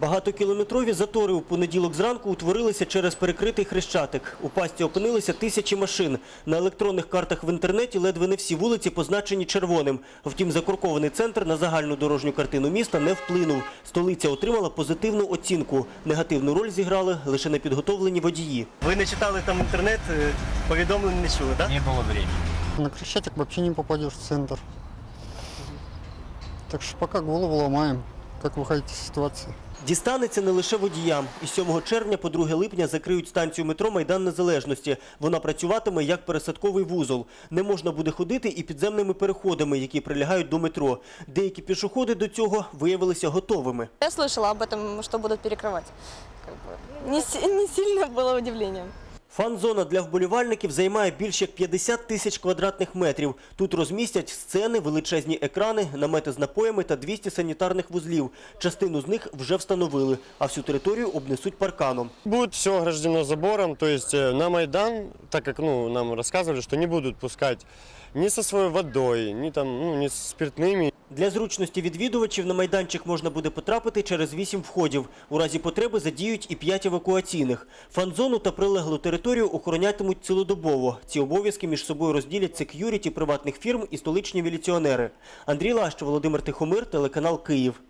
Багатокілометрові затори у понеділок зранку утворилися через перекритий хрещатик. У пасті опинилися тисячі машин. На електронних картах в інтернеті ледве не всі вулиці позначені червоним. Втім, закуркований центр на загальну дорожню картину міста не вплинув. Столиця отримала позитивну оцінку. Негативну роль зіграли лише непідготовлені водії. Ви не читали там інтернет, е, повідомлень не чули, так? Не было времени. На Крещатик вообще не попадешь в центр. Так что пока голову ломаем, как выходить из ситуации. Дістанеться не лише водіям. Із 7 червня по 2 липня закриють станцію метро Майдан Незалежності. Вона працюватиме як пересадковий вузол. Не можна буде ходити і підземними переходами, які прилягають до метро. Деякі пішоходи до цього виявилися готовими. Я слышала об этом, что будут перекрывать. Как бы Не, си- не сильно было удивлением. Фан-зона для вболівальників займає більш як 50 тисяч квадратних метрів. Тут розмістять сцени, величезні екрани, намети з напоями та 200 санітарних вузлів. Частину з них вже встановили, а всю територію обнесуть парканом. Будет все ограждено забором, то есть э, на Майдан, так как ну, нам рассказывали, что не будут пускать ни со своей водой, ни, там, ну, ни с спиртными. Для зручності відвідувачів на майданчик можна буде потрапити через вісім входів. У разі потреби задіють і п'ять евакуаційних. Фан-зону та прилеглу територію охоронятимуть цілодобово. Ці обов'язки між собою розділять сек'юріті приватних фірм і столичні міліціонери. Андрій Лащ, Володимир Тихомир, телеканал Київ.